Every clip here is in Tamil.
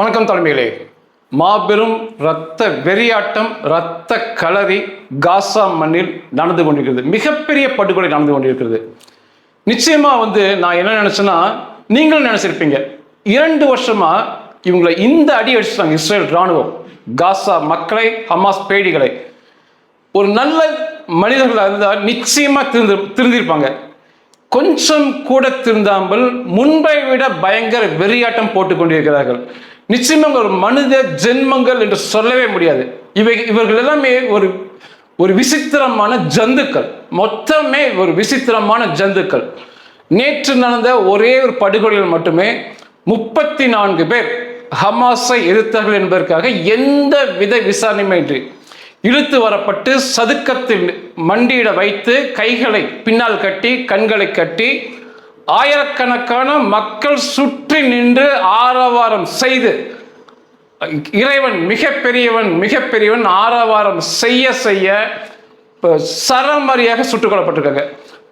வணக்கம் தலைமைகளே மாபெரும் இரத்த வெறியாட்டம் இரத்த களரி காசா மண்ணில் நடந்து கொண்டிருக்கிறது. மிகப்பெரிய படுகொலை நடந்து கொண்டிருக்கிறது. நிச்சயமாக வந்து நான் என்ன நினச்சேன்னா நீங்களும் நினச்சிருப்பீங்க. இரண்டு வருஷமாக இவங்களை இந்த அடி அடிச்சிட்டாங்க இஸ்ரேல் ராணுவம் காசா மக்களை ஹமாஸ் பேடிகளை ஒரு நல்ல மனிதர்களாக இருந்தால் நிச்சயமாக திருந்து திருந்திருப்பாங்க. கொஞ்சம் கூட திருந்தாமல் முன்பை விட பயங்கர வெறியாட்டம் போட்டு கொண்டிருக்கிறார்கள். நிச்சயமாக ஒரு மனித ஜென்மங்கள் என்று சொல்லவே முடியாது. இவை இவர்கள் எல்லாமே ஒரு ஒரு விசித்திரமான ஜந்துக்கள். மொத்தமே ஒரு விசித்திரமான ஜந்துக்கள். நேற்று நடந்த ஒரே ஒரு படுகொலையில் மட்டுமே முப்பத்தி நான்கு பேர் ஹமாஸை எதிர்த்தார்கள் என்பதற்காக எந்த வித விசாரணையுமின்றி இழுத்து வரப்பட்டு சதுக்கத்தில் மண்டியிட வைத்து கைகளை பின்னால் கட்டி கண்களை கட்டி ஆயிரக்கணக்கான மக்கள் சுற்றி நின்று ஆரவாரம் செய்து இறைவன் மிகப்பெரியவன் மிகப்பெரியவன் ஆரவாரம் செய்ய செய்ய இப்போ சரமாரியாக சுட்டுக் கொல்லப்பட்டிருக்காங்க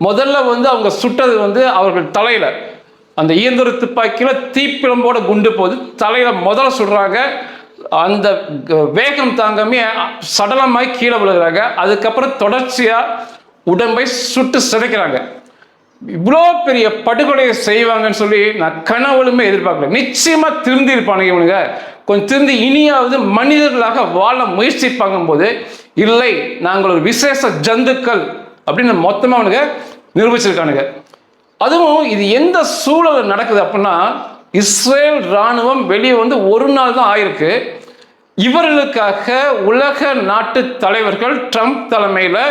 முதல்ல வந்து அவங்க சுட்டது வந்து அவர்கள் தலையில். அந்த இயந்திர துப்பாக்கியில் தீப்பிழம்போட குண்டு போது தலையில் முதல்ல சுடுறாங்க. அந்த வேகம் தாங்கமே சடலமாய் கீழே விழுகிறாங்க. அதுக்கப்புறம் தொடர்ச்சியாக உடம்பை சுட்டு சிதைக்கிறாங்க. இவ்வளோ பெரிய படுகொலையை செய்வாங்கன்னு சொல்லி நான் கனவுலுமே எதிர்பார்க்கல. நிச்சயமா திருந்திருப்பானுங்க இவனுங்க. கொஞ்சம் திருந்தி இனியாவது மனிதர்களாக வாழ முயற்சிப்பாங்க போது இல்லை நாங்கள் ஒரு விசேஷ ஜந்துக்கள் அப்படின்னு மொத்தமாக அவனுங்க நிரூபிச்சிருக்கானுங்க. அதுவும் இது எந்த சூழல் நடக்குது அப்படின்னா இஸ்ரேல் ராணுவம் வெளியே வந்து ஒரு நாள் தான் ஆயிருக்கு. இவர்களுக்காக உலக நாட்டு தலைவர்கள் ட்ரம்ப் தலைமையில்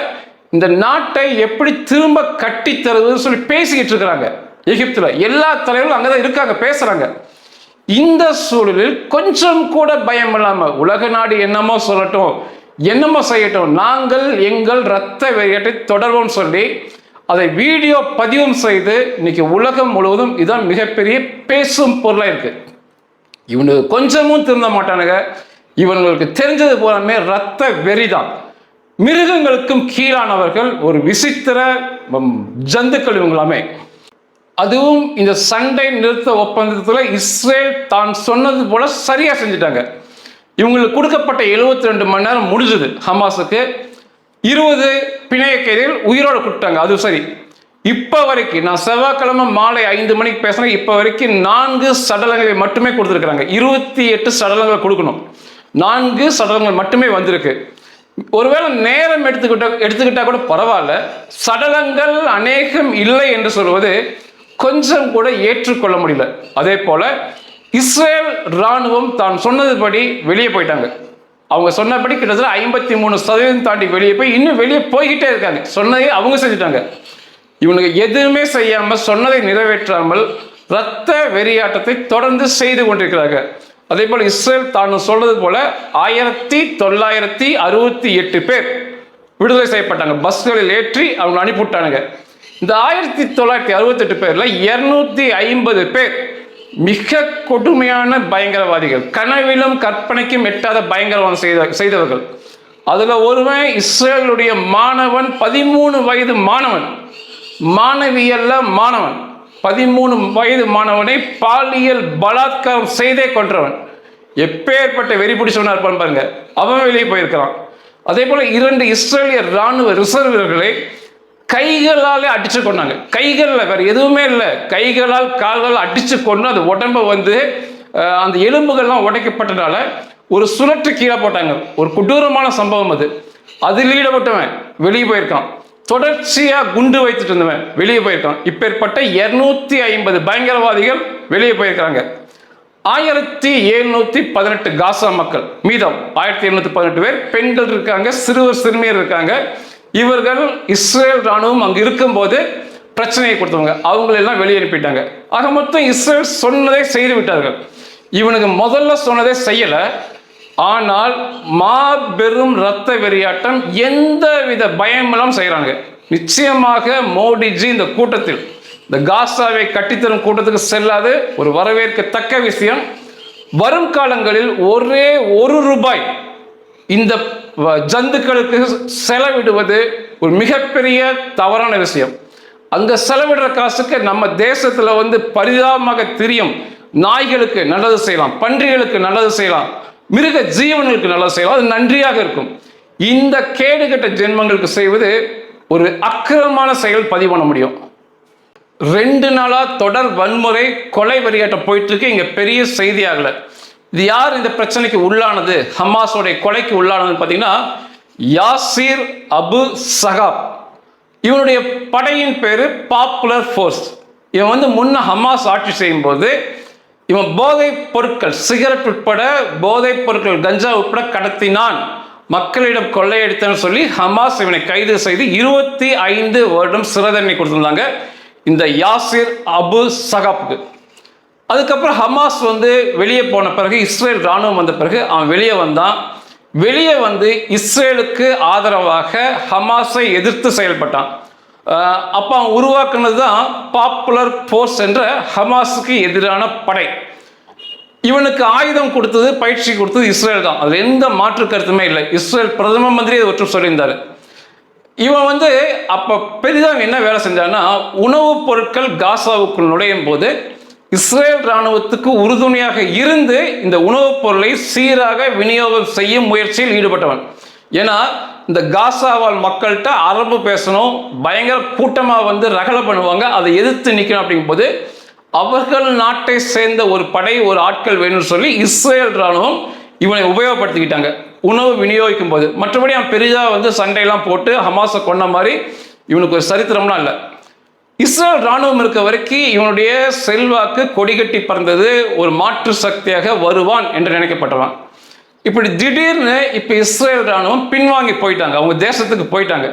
இந்த நாட்டை எப்படி திரும்ப கட்டி தருவதுன்னு சொல்லி பேசிக்கிட்டு இருக்கிறாங்க. எகிப்துல எல்லா தலைவர்களும் அங்கே தான் இருக்காங்க பேசுறாங்க. இந்த சூழலில் கொஞ்சம் கூட பயம் இல்லாம உலக நாடு என்னமோ சொல்லட்டும் என்னமோ செய்யட்டும் நாங்கள் எங்கள் இரத்த வெறியட்டை தொடர்வோம் சொல்லி அதை வீடியோ பதிவும் செய்து இன்னைக்கு உலகம் முழுவதும் இதுதான் மிகப்பெரிய பேசும் பொருளாக இருக்கு. இவனுக்கு கொஞ்சமும் திருந்த மாட்டானுங்க. இவங்களுக்கு தெரிஞ்சது போலமே ரத்த வெறிதான். மிருகங்களுக்கும் கீழானவர்கள் ஒரு விசித்திர ஜந்துக்கள் இவங்களாமே. அதுவும் இந்த சண்டை நிறுத்த ஒப்பந்தத்தில் இஸ்ரேல் தான் சொன்னது போல சரியாக செஞ்சுட்டாங்க. இவங்களுக்கு கொடுக்கப்பட்ட 72 ரெண்டு மணி நேரம் முடிஞ்சது ஹமாஸுக்கு. இருபது பிணைய கைதிகள் உயிரோடு கொடுத்தாங்க அது சரி. இப்போ வரைக்கும் நான் செவ்வாய்க்கிழமை மாலை ஐந்து மணிக்கு பேசுகிறேன் இப்போ வரைக்கும் நான்கு சடலங்களை மட்டுமே கொடுத்துருக்குறாங்க. இருபத்தி எட்டு சடலங்கள் கொடுக்கணும். நான்கு சடலங்கள் மட்டுமே வந்திருக்கு. ஒருவேளை நேரம் எடுத்துக்கிட்ட எடுத்துக்கிட்டா கூட பரவாயில்ல. சடலங்கள் அநேகம் இல்லை என்று சொல்வது கொஞ்சம் கூட ஏற்றுக்கொள்ள முடியல. அதே போல இஸ்ரேல் ராணுவம் தான் சொன்னதுபடி வெளியே போயிட்டாங்க. அவங்க சொன்னபடி கிட்டத்தட்ட ஐம்பத்தி மூணு சதவீதம் தாண்டி வெளியே போய் இன்னும் வெளியே போய்கிட்டே இருக்காங்க. சொன்னதை அவங்க செஞ்சுட்டாங்க. இவனுக்கு எதுவுமே செய்யாமல் சொன்னதை நிறைவேற்றாமல் இரத்த வெறியாட்டத்தை தொடர்ந்து செய்து கொண்டிருக்கிறார்கள். அதே போல இஸ்ரேல் தான் சொல்றது போல ஆயிரத்தி தொள்ளாயிரத்தி அறுபத்தி எட்டு பேர் விடுதலை செய்யப்பட்டாங்க. பஸ்களில் ஏற்றி அவங்க அனுப்பிவிட்டானுங்க. இந்த ஆயிரத்தி தொள்ளாயிரத்தி அறுபத்தெட்டு பேர்ல இருநூத்தி ஐம்பது பேர் மிக கொடுமையான பயங்கரவாதிகள். கனவிலும் கற்பனைக்கும் எட்டாத பயங்கரவாதம் செய்த செய்தவர்கள். அதுல ஒருவன் இஸ்ரேலுடைய மாணவன் பதிமூணு வயது மாணவன். மாணவியல்ல மாணவன். பதிமூணு வயது மாணவனை பாலியல் பலாத்காரம் செய்தே கொன்றவன். எப்பேற்பட்ட வெறி பிடிச்சவனா இருப்பான் பாருங்க. அவன் வெளியே போயிருக்கிறான். அதே போல இரண்டு இஸ்ரேலிய ராணுவ ரிசர்வர்களை கைகளாலே அடிச்சு கொண்டாங்க கைகளில் வேற எதுவுமே இல்லை. கைகளால் கால்களால் அடிச்சு கொண்டு அந்த உடம்ப வந்து அந்த எலும்புகள்லாம் உடைக்கப்பட்டனால ஒரு சுழற்று கீழே போட்டாங்க. ஒரு கொடூரமான சம்பவம் அது. அதில் ஈடுபட்டவன் வெளியே போயிருக்கான். தொடர்ச்சியாக குண்டு வைத்துட்டு இருந்தவன் வெளியே போயிருக்கான். இப்பேற்பட்ட இருநூத்தி ஐம்பது பயங்கரவாதிகள் வெளியே போயிருக்கிறாங்க. ஆயிரத்தி எழுநூத்தி பதினெட்டு காசா மக்கள் மீதம் ஆயிரத்தி எழுநூத்தி பதினெட்டு பேர் பெண்கள் இருக்காங்க சிறுவர் சிறுமியர் இருக்காங்க. இவர்கள் இஸ்ரேல் ராணுவம் அங்கே இருக்கும்போது பிரச்சனையை கொடுத்தவங்க. அவங்களெல்லாம் வெளியே அனுப்பிட்டாங்க. ஆக மொத்தம் இஸ்ரேல் சொன்னதை செய்து விட்டார்கள் இவனுக்கு முதல்ல சொன்னதை செய்யலை. ஆனால் மாபெரும் இரத்த வெறியாட்டம் எந்தவித பயமெல்லாம் செய்கிறாங்க நிச்சயமாக மோடிஜி இந்த கூட்டத்தில் இந்த காசாவை கட்டித்தரும் கூட்டத்துக்கு செல்லாது ஒரு வரவேற்கத்தக்க விஷயம். வரும் காலங்களில் ஒரே ஒரு ரூபாய் இந்த வ- ஜந்துக்களுக்கு செலவிடுவது ஒரு மிகப்பெரிய தவறான விஷயம். அங்க செலவிடுற காசுக்கு நம்ம தேசத்துல வந்து பரிதாபமாக தெரியும். நாய்களுக்கு நல்லது செய்யலாம் பன்றிகளுக்கு நல்லது செய்யலாம். மிருக ஜீவன்களுக்கு நல்லா செய்யலாம். அது நன்றியாக இருக்கும். இந்த கேடுகட்ட ஜென்மங்களுக்கு செய்வது ஒரு அக்கிரமமான செயல் பதிவு பண்ண முடியும். ரெண்டு நாளாக தொடர் வன்முறை கொலை வெறியாட்டம் போயிட்டு இருக்கு இங்கே பெரிய செய்தி ஆகல. இது யார் இந்த பிரச்சனைக்கு உள்ளானது? ஹமாஸோடைய கொலைக்கு உள்ளானதுன்னு பார்த்தீங்கன்னா யாசீர் அபு சகாப். இவனுடைய படையின் பேர் பாப்புலர் ஃபோர்ஸ் இவன் வந்து முன்ன ஹமாஸ் ஆட்சி செய்யும்போது இவன் போதைப் பொருட்கள் சிகரெட் உட்பட போதைப் பொருட்கள் கஞ்சா உட்பட கடத்தினான். மக்களிடம் கொள்ளையடித்தன்னு சொல்லி ஹமாஸ் இவனை கைது செய்து இருபத்தி ஐந்து வருடம் சிறை தண்டனை இந்த யாசிர் அபு சகாப்புக்கு. அதுக்கப்புறம் ஹமாஸ் வந்து வெளியே போன பிறகு இஸ்ரேல் ராணுவம் வந்த பிறகு அவன் வெளியே வந்தான். வெளியே வந்து இஸ்ரேலுக்கு ஆதரவாக ஹமாஸை எதிர்த்து செயல்பட்டான். அப்போ அவன் உருவாக்குனது தான் பாப்புலர் ஃபோர்ஸ் என்ற ஹமாஸுக்கு எதிரான படை. இவனுக்கு ஆயுதம் கொடுத்தது பயிற்சி கொடுத்தது இஸ்ரேல் தான். அதில் எந்த மாற்று கருத்துமே இல்லை. இஸ்ரேல் பிரதம மந்திரி அதை ஒற்று சொல்லியிருந்தாரு. இவன் வந்து அப்போ பெரிதாக என்ன வேலை செஞ்சான்னா உணவுப் பொருட்கள் காசாவுக்குள் நுழையும் போது இஸ்ரேல் ராணுவத்துக்கு உறுதுணையாக இருந்து இந்த உணவுப் பொருளை சீராக விநியோகம் செய்யும் முயற்சியில் ஈடுபட்டவன். ஏன்னா இந்த காசாவால் மக்கள்கிட்ட அரபு பேசணும் பயங்கர கூட்டமாக வந்து ரகலை பண்ணுவாங்க அதை எதிர்த்து நிற்கணும் அப்படிங்கும்போது அவர்கள் நாட்டை சேர்ந்த ஒரு படை ஒரு ஆட்கள் வேணும்னு சொல்லி இஸ்ரேல் ராணுவம் இவனை உபயோகப்படுத்திக்கிட்டாங்க. உணவு விநியோகிக்கும் போது மற்றபடி அவன் பெரிதாக வந்து சண்டையெல்லாம் போட்டு ஹமாஸை கொண்ட மாதிரி இவனுக்கு ஒரு சரித்திரம்லாம் இல்லை. இஸ்ரேல் ராணுவம் இருக்க வரைக்கும் இவனுடைய செல்வாக்கு கொடிகட்டி பறந்தது ஒரு மாற்று சக்தியாக வருவான் என்று நினைக்கப்பட்டவன். இப்படி திடீர்னு இப்போ இஸ்ரேல் ராணுவம் பின்வாங்கி போயிட்டாங்க. அவங்க தேசத்துக்கு போயிட்டாங்க.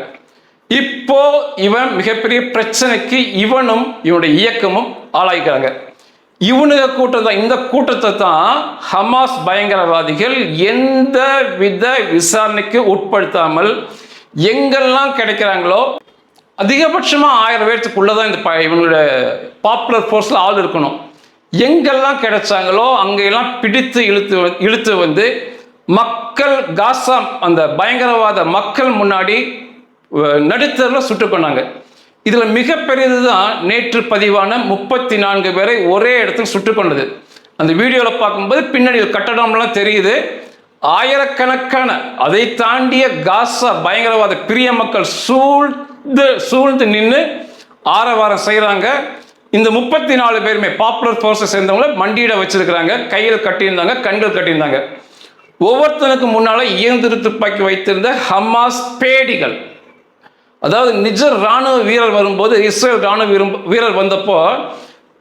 இப்போ இவன் மிகப்பெரிய பிரச்சனைக்கு இவனும் இவனுடைய இயக்கமும் ஆளாய்க்கிறாங்க இவனுங்க கூட்டம் தான் இந்த கூட்டத்தை தான் ஹமாஸ் பயங்கரவாதிகள் எந்த வித விசாரணைக்கு உட்படுத்தாமல் எங்கெல்லாம் கிடைக்கிறாங்களோ அதிகபட்சமாக ஆயிரம் பேர்த்துக்குள்ளதான் இந்த ப- பாப்புலர் ஃபோர்ஸில் ஆள் இருக்கணும். எங்கெல்லாம் கிடைச்சாங்களோ அங்கெல்லாம் பிடித்து இழுத்து இழுத்து வந்து மக்கள் காசா அந்த பயங்கரவாத மக்கள் முன்னாடி நடுத்தரில் சுட்டு பண்ணாங்க இதில் மிகப்பெரியது தான் நேற்று பதிவான முப்பத்தி நான்கு பேரை ஒரே இடத்துக்கு சுட்டு கொண்டது. அந்த வீடியோவில் பார்க்கும்போது பின்னாடி கட்டடம்லாம் தெரியுது. ஆயிரக்கணக்கான அதை தாண்டிய காசா பயங்கரவாத பிரிய மக்கள் சூழ்ந்து சூழ்ந்து நின்று ஆரவாரம் செய்கிறாங்க இந்த முப்பத்தி நாலு பேருமே பாப்புலர் ஃபோர்ஸை சேர்ந்தவங்கள மண்டியிட வச்சிருக்கிறாங்க. கையில் கட்டியிருந்தாங்க கண்கள் கட்டியிருந்தாங்க. ஒவ்வொருத்தனுக்கு முன்னால இயந்திர துப்பாக்கி வைத்திருந்த ஹமாஸ் பேடிகள். அதாவது நிஜ ராணுவ வீரர் வரும்போது இஸ்ரேல் ராணுவ வீரம்- வீரர் வந்தப்போ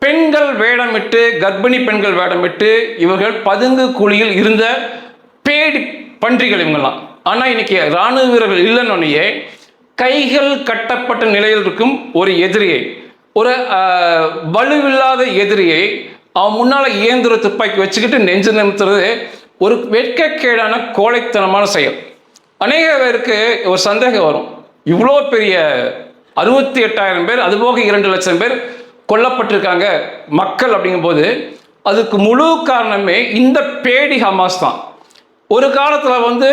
பெண்கள் வேடமிட்டு கர்ப்பிணி பெண்கள் வேடமிட்டு இவர்கள் பதுங்கு குழியில் இருந்த பேடி பன்றிகள் இவங்கெல்லாம். ஆனால் இன்னைக்கு ராணுவ வீரர்கள் இல்லைன்னொன்னையே கைகள் கட்டப்பட்ட நிலையில் இருக்கும் ஒரு எதிரியை ஒரு வலுவில்லாத எதிரியை அவன் முன்னால் இயந்திர துப்பாக்கி வச்சுக்கிட்டு நெஞ்சு நிமித்துறது ஒரு வெட்கக்கேடான கோழைத்தனமான செயல். அநேக பேருக்கு ஒரு சந்தேகம் வரும். இவ்வளோ பெரிய அறுபத்தி எட்டாயிரம் பேர் அதுபோக இரண்டு லட்சம் பேர் கொல்லப்பட்டிருக்காங்க மக்கள் அப்படிங்கும்போது அதுக்கு முழு காரணமே இந்த பேடி ஹமாஸ் தான். ஒரு காலத்தில் வந்து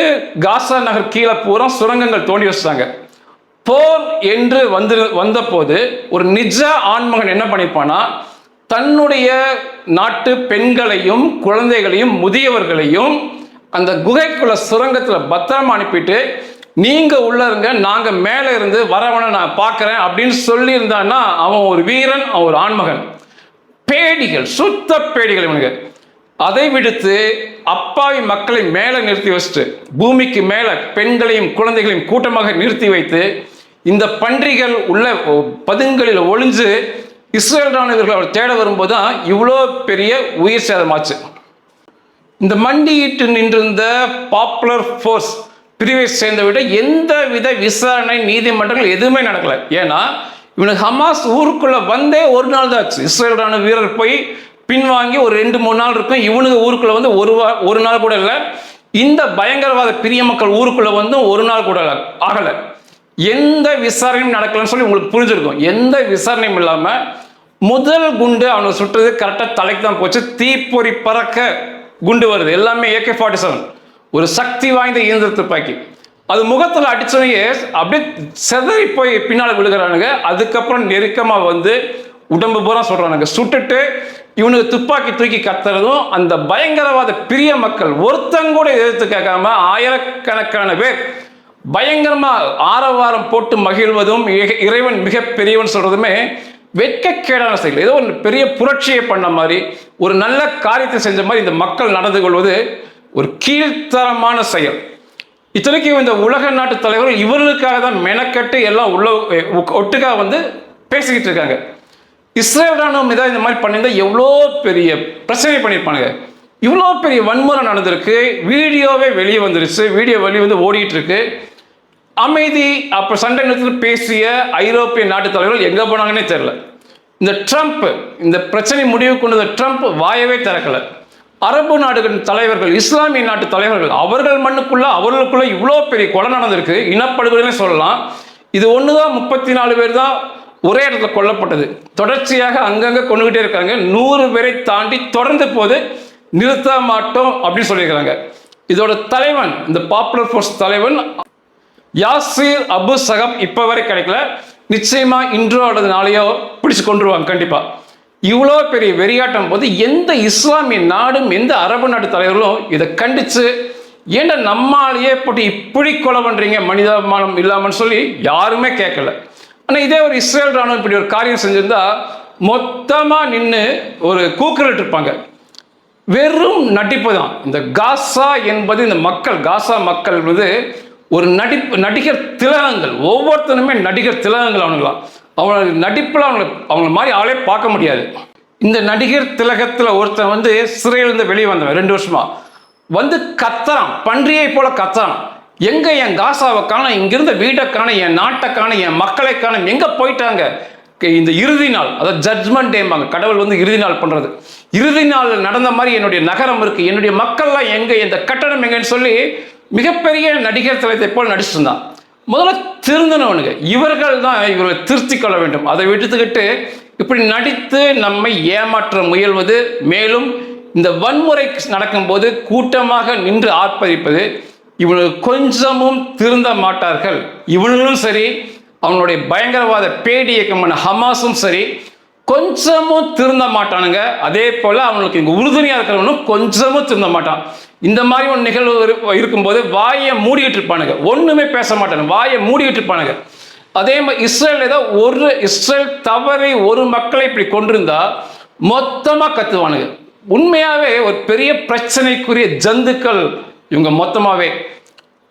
காசா நகர் கீழே பூரா சுரங்கங்கள் தோண்டி வச்சிட்டாங்க. போர் என்று வந்து வந்தபோது ஒரு நிஜ ஆண்மகன் என்ன பண்ணிப்பான்னா தன்னுடைய நாட்டு பெண்களையும் குழந்தைகளையும் முதியவர்களையும் அந்த குகைக்குள்ள சுரங்கத்தில் பத்திரமா அனுப்பிட்டு நீங்கள் உள்ள இருங்க நாங்கள் மேலே இருந்து வரவனை நான் பார்க்குறேன் அப்படின்னு சொல்லியிருந்தான்னா அவன் ஒரு வீரன் அவன் ஒரு ஆண்மகன். பேடிகள் சுத்த பேடிகள் இவனுங்க. அதை விடுத்து அப்பாவி மக்களை மேலே நிறுத்தி வச்சுட்டு பூமிக்கு மேலே பெண்களையும் குழந்தைகளையும் கூட்டமாக நிறுத்தி வைத்து இந்த பன்றிகள் உள்ள பதுங்களில் ஒளிஞ்சு இஸ்ரேல் ராணுவர்கள் அவர் தேட வரும்போது தான் இவ்வளோ பெரிய உயிர் சேதமாச்சு. இந்த மண்டியிட்டு நின்றிருந்த பாப்புலர் ஃபோர்ஸ் பிரிவை சேர்ந்த விட எந்த வித விசாரணை நீதிமன்றங்கள் எதுவுமே நடக்கலை. ஏன்னா இவனுக்கு ஹமாஸ் ஊருக்குள்ளே வந்தே ஒரு நாள் தான் ஆச்சு. இஸ்ரேல் ராணுவ வீரர் போய் பின்வாங்கி ஒரு ரெண்டு மூணு நாள் இருக்கும். இவனுக்கு ஊருக்குள்ளே வந்து ஒரு வா ஒரு நாள் கூட இல்லை. இந்த பயங்கரவாத பிரிய மக்கள் ஊருக்குள்ளே வந்து ஒரு நாள் கூட இல்லை ஆகலை. எந்த விசாரணையும் நடக்கலன்னு சொல்லி உங்களுக்கு புரிஞ்சிருக்கும். எந்த விசாரணையும் இல்லாமல் முதல் குண்டு அவனை சுட்டது கரெக்டாக தலைக்கு தான் போச்சு. தீப்பொறி பறக்க குண்டு வருது. எல்லாமே ஏகே ஃபார்ட்டி செவன் ஒரு சக்தி வாய்ந்த இயந்திர துப்பாக்கி அது முகத்தில் அடிச்சோடனே அப்படியே செதறி போய் பின்னால் விழுகிறானுங்க. அதுக்கப்புறம் நெருக்கமாக வந்து உடம்பு பூரா சொல்கிறானுங்க சுட்டுட்டு இவனுக்கு துப்பாக்கி தூக்கி கத்துறதும் அந்த பயங்கரவாத பிரிய மக்கள் ஒருத்தங்கூட எதிர்த்து கேட்காம ஆயிரக்கணக்கான பேர் பயங்கரமாக ஆரவாரம் போட்டு மகிழ்வதும் இறைவன் மிக பெரியவன் வெட்கக்கேடான செயல். ஏதோ ஒரு பெரிய புரட்சியை பண்ண மாதிரி ஒரு நல்ல காரியத்தை செஞ்ச மாதிரி இந்த மக்கள் நடந்து கொள்வது ஒரு கீழ்த்தரமான செயல். இத்தனைக்கும் இந்த உலக நாட்டு தலைவர்கள் இவர்களுக்காக தான் மெனக்கட்டு எல்லாம் உள்ள ஒட்டுக்காக வந்து பேசிக்கிட்டு இருக்காங்க. இஸ்ரேல் ராணுவம் இதாக இந்த மாதிரி பண்ணியிருந்தா எவ்வளோ பெரிய பிரச்சனை பண்ணியிருப்பானுங்க. இவ்வளோ பெரிய வன்முறை நடந்திருக்கு. வீடியோவே வெளியே வந்துருச்சு. வீடியோ வெளியே வந்து ஓடிட்டு இருக்கு. அமைதி அப்போ சண்டை நிறுத்தத்தில் பேசிய ஐரோப்பிய நாட்டு தலைவர்கள் எங்கே போனாங்கன்னே தெரியல. இந்த ட்ரம்ப் இந்த பிரச்சனை முடிவு கொண்டு வந்த ட்ரம்ப் வாயவே திறக்கல. அரபு நாடுகளின் தலைவர்கள் இஸ்லாமிய நாட்டு தலைவர்கள் அவர்கள் மண்ணுக்குள்ள அவர்களுக்குள்ள இவ்வளோ பெரிய கொலை நடந்திருக்கு. இனப்படுகொலைன்னு சொல்லலாம். இது ஒன்று தான் முப்பத்தி நாலு பேர் தான் ஒரே இடத்துல கொல்லப்பட்டது. தொடர்ச்சியாக அங்கங்கே கொண்டுகிட்டே இருக்காங்க. நூறு பேரை தாண்டி தொடர்ந்து போது நிறுத்த மாட்டோம் அப்படின்னு சொல்லியிருக்கிறாங்க இதோட தலைவன் இந்த பாப்புலர் ஃபோர்ஸ் தலைவன் யாசிர் அபு சகம் இப்போ வரை கிடைக்கல. நிச்சயமா இன்றோ அல்லது நாளையோ பிடிச்சு கொண்டுருவாங்க கண்டிப்பா. இவ்வளோ பெரிய வெறியாட்டம் போது எந்த இஸ்லாமிய நாடும் எந்த அரபு நாட்டு தலைவர்களும் இதை கண்டிச்சு ஏன்டா நம்மாலேயே போட்டு இப்படி கொலை பண்ணுறீங்க மனிதாபிமானம் இல்லாமல் சொல்லி யாருமே கேட்கல. ஆனால் இதே ஒரு இஸ்ரேல் ராணுவம் இப்படி ஒரு காரியம் செஞ்சிருந்தா மொத்தமாக நின்று ஒரு கூக்குரல் இருப்பாங்க. வெறும் நடிப்பு தான். இந்த காசா என்பது இந்த மக்கள் காசா மக்கள் என்பது ஒரு நடிப்பு நடிகர் திலகங்கள் ஒவ்வொருத்தனுமே நடிகர் திலகங்கள் அவனுங்களாம். அவங்களோட நடிப்பில் அவங்கள அவங்கள மாதிரி ஆளே பார்க்க முடியாது. இந்த நடிகர் திலகத்தில் ஒருத்தன் வந்து சிறையிலேருந்து வெளியே வந்தவன் ரெண்டு வருஷமா. வந்து கத்துறான் பன்றியை போல கத்துறான். எங்க என் காசாவை காண இங்கிருந்த வீட்டை காணோம் என் நாட்டை காணோம் என் மக்களை காணோம். எங்க போயிட்டாங்க? இந்த இறுதி நாள் அதாவது ஜட்ஜ்மெண்ட் டேம்பாங்க கடவுள் வந்து இறுதி நாள் பண்றது. இறுதி நாள் நடந்த மாதிரி என்னுடைய நகரம் இருக்கு. என்னுடைய மக்கள்லாம் எங்க? இந்த கட்டணம் எங்கன்னு சொல்லி மிகப்பெரிய நடிகர் தலைத்தை போல் நடிச்சிருந்தான். முதல்ல திருந்தனவனுங்க. இவர்கள் தான் இவர்களை திருத்தி கொள்ள வேண்டும். அதை விடுத்துக்கிட்டு இப்படி நடித்து நம்மை ஏமாற்ற முயல்வது மேலும் இந்த வன்முறை நடக்கும்போது கூட்டமாக நின்று ஆர்ப்பரிப்பது இவனுக்கு கொஞ்சமும் திருந்த மாட்டார்கள். இவனுங்களும் சரி அவனுடைய பயங்கரவாத பேடி இயக்கமான ஹமாஸும் சரி கொஞ்சமும் திருந்த மாட்டானுங்க. அதே போல் அவனுக்கு இங்கே உறுதுணையாக இருக்கிறவனும் கொஞ்சமும் திருந்த மாட்டான். இந்த மாதிரி ஒரு நிகழ்வு இருக்கும்போது வாயை மூடிக்கிட்டு இருப்பானுங்க ஒன்றுமே பேச மாட்டானுங்க. வாயை மூடிக்கிட்டு இருப்பானுங்க அதே மாதிரி இஸ்ரேல் ஏதோ ஒரு இஸ்ரேல் தவறை ஒரு மக்களை இப்படி கொண்டிருந்தா மொத்தமாக கத்துவானுங்க. உண்மையாகவே ஒரு பெரிய பிரச்சனைக்குரிய ஜந்துக்கள் இவங்க மொத்தமாகவே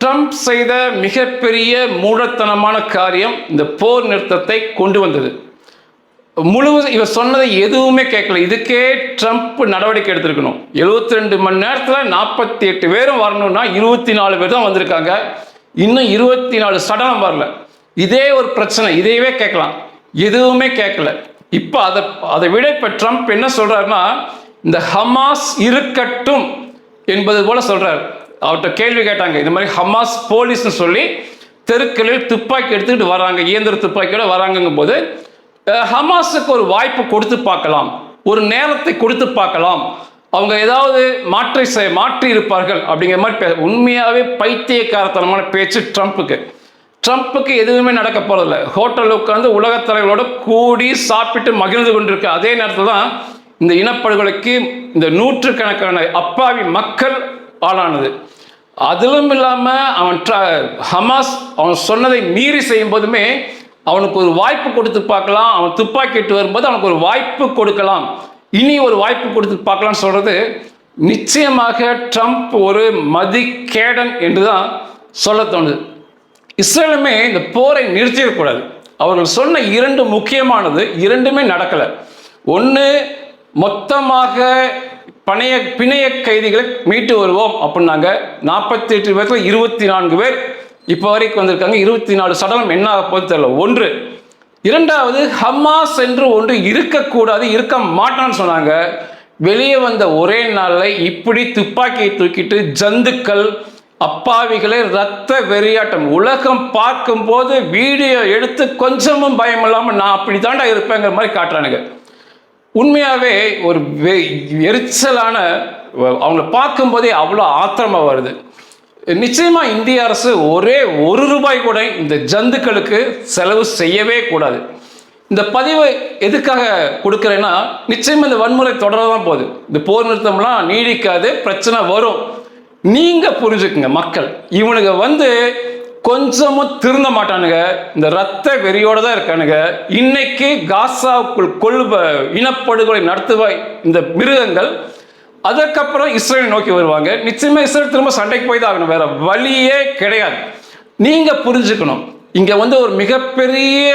ட்ரம்ப் செய்த மிகப்பெரிய மூடத்தனமான காரியம் இந்த போர் நிறுத்தத்தை கொண்டு வந்தது. முழுவதும் இவர் சொன்னதை எதுவுமே கேட்கல. இதுக்கே ட்ரம்ப் நடவடிக்கை எடுத்திருக்கணும். 72 ரெண்டு மணி நேரத்தில் நாற்பத்தி எட்டு பேரும் வரணும்னா இருபத்தி நாலு பேர் தான் வந்திருக்காங்க. இன்னும் இருபத்தி நாலு சடலம் வரல. இதே ஒரு பிரச்சனை. இதையவே கேட்கலாம். எதுவுமே கேட்கல. இப்போ அதை அதை விட இப்போ ட்ரம்ப் என்ன சொல்கிறாருன்னா இந்த ஹமாஸ் இருக்கட்டும் என்பது போல சொல்கிறார் அவர்கிட்ட கேள்வி கேட்டாங்க. இந்த மாதிரி ஹமாஸ் போலீஸ்னு சொல்லி தெருக்களில் துப்பாக்கி எடுத்துக்கிட்டு வராங்க. இயந்திர துப்பாக்கியோட வராங்கங்கும் போது ஹமாஸுக்கு ஒரு வாய்ப்பு கொடுத்து பார்க்கலாம். ஒரு நேரத்தை கொடுத்து பார்க்கலாம். அவங்க ஏதாவது மாற்றி செய்- மாற்றி இருப்பார்கள் அப்படிங்கிற மாதிரி பே- உண்மையாகவே பைத்தியக்காரத்தனமான பேச்சு ட்ரம்ப்புக்கு. ட்ரம்ப்புக்கு எதுவுமே நடக்க போகிறதில்ல ஹோட்டலில் உட்கார்ந்து உலகத் தலைவர்களோட கூடி சாப்பிட்டு மகிழ்ந்து கொண்டிருக்க அதே நேரத்தில் தான் இந்த இனப்படுகொலைக்கு இந்த நூற்றுக்கணக்கான அப்பாவி மக்கள் ஆளானது. அதிலும் இல்லாமல் அவன் ட்ர- ஹமாஸ் அவன் சொன்னதை மீறி செய்யும் போதுமே அவனுக்கு ஒரு வாய்ப்பு கொடுத்து பார்க்கலாம். அவன் துப்பாக்கி இட்டு வரும்போது அவனுக்கு ஒரு வாய்ப்பு கொடுக்கலாம். இனி ஒரு வாய்ப்பு கொடுத்து பார்க்கலாம்னு சொல்றது நிச்சயமாக ட்ரம்ப் ஒரு மதிக்கேடன் என்று தான் சொல்ல தோணுது. இஸ்ரேலுமே இந்த போரை நிறுத்திடக்கூடாது. அவர்கள் சொன்ன இரண்டு முக்கியமானது இரண்டுமே நடக்கலை. ஒன்று மொத்தமாக பணைய பிணைய கைதிகளை மீட்டு வருவோம் அப்படின்னாங்க. நாற்பத்தி எட்டு பேர்த்தில் இருபத்தி நான்கு பேர் இப்போ வரைக்கும் வந்திருக்காங்க. இருபத்தி நாலு சடலம் என்ன ஆகப்போகுது தெரியல. ஒன்று இரண்டாவது ஹமாஸ் என்று ஒன்று இருக்கக்கூடாது இருக்க மாட்டான்னு சொன்னாங்க. வெளியே வந்த ஒரே நாளில் இப்படி துப்பாக்கியை தூக்கிட்டு ஜந்துக்கள் அப்பாவிகளே ரத்த வெறியாட்டம். உலகம் பார்க்கும்போது வீடியோ எடுத்து கொஞ்சமும் பயம் இல்லாமல் நான் அப்படி தாண்டா இருப்பேங்கிற மாதிரி காட்டுறானுங்க. உண்மையாகவே ஒரு வெ- எரிச்சலான அவங்கள பார்க்கும்போதே அவ்வளோ ஆத்திரமா வருது. நிச்சயமா இந்திய அரசு ஒரே ஒரு ரூபாய் கூட இந்த ஜந்துக்களுக்கு செலவு செய்யவே கூடாது. இந்த பதிவை எதுக்காக கொடுக்குறேன்னா நிச்சயம் இந்த வன்முறை தொடர தான் போகுது. இந்த போர் நிறுத்தம்லாம் நீடிக்காது பிரச்சனை வரும். நீங்கள் புரிஞ்சுக்குங்க மக்கள். இவனுங்க வந்து கொஞ்சமும் திருந்த மாட்டானுங்க. இந்த ரத்த வெறியோடு தான் இருக்கானுங்க. இன்னைக்கு காசாவுக்குள் கொள்வ இனப்படுகொலை நடத்துவ இந்த மிருகங்கள் அதுக்கப்புறம் இஸ்ரேல் நோக்கி வருவாங்க. நிச்சயமாக இஸ்ரேல் திரும்ப சண்டைக்கு போய் தான் ஆகணும். வேற வழியே கிடையாது. நீங்க புரிஞ்சுக்கணும். இங்க வந்து ஒரு மிகப்பெரிய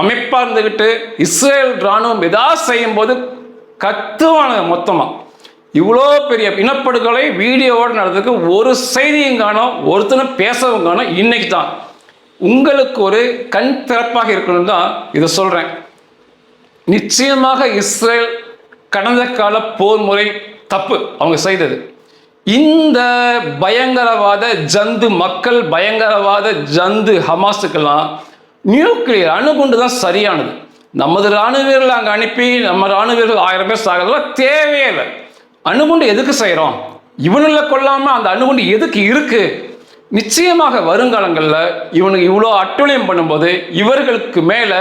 அமைப்பா இருந்துகிட்டு இஸ்ரேல் ராணுவம் ஏதாவது செய்யும் போது கத்துவானுங்க மொத்தமா. இவ்வளோ பெரிய இனப்படுகொலை வீடியோவோடு நடந்ததுக்கு ஒரு செய்தியும் காணோம் ஒருத்தனும் பேசவும் காணோம். இன்னைக்கு தான். உங்களுக்கு ஒரு கண் திறப்பாக இருக்கணும் தான் இதை சொல்றேன். நிச்சயமாக இஸ்ரேல் கடந்த கால போர் முறை தப்பு அவங்க செய்தது. இந்த பயங்கரவாத ஜந்து மக்கள் பயங்கரவாத ஜந்து ஹமாஸுக்கெல்லாம் நியூக்ளியர் அணுகுண்டு தான் சரியானது. நமது இராணுவர்கள் அங்கே அனுப்பி நம்ம இராணுவர்கள் ஆயிரம் பேர் சாகிறதுலாம் தேவையே இல்லை. அணுகுண்டு எதுக்கு செய்கிறோம் இவனுள்ள கொள்ளாமல் அந்த அணுகுண்டு எதுக்கு இருக்கு? நிச்சயமாக வருங்காலங்களில் இவனுக்கு இவ்வளோ அட்டுழியம் பண்ணும்போது இவர்களுக்கு மேலே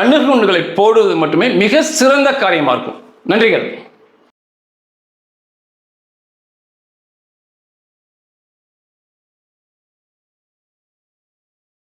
அணுகுண்டுகளை போடுவது மட்டுமே மிக சிறந்த காரியமாக இருக்கும். நன்றிகள்.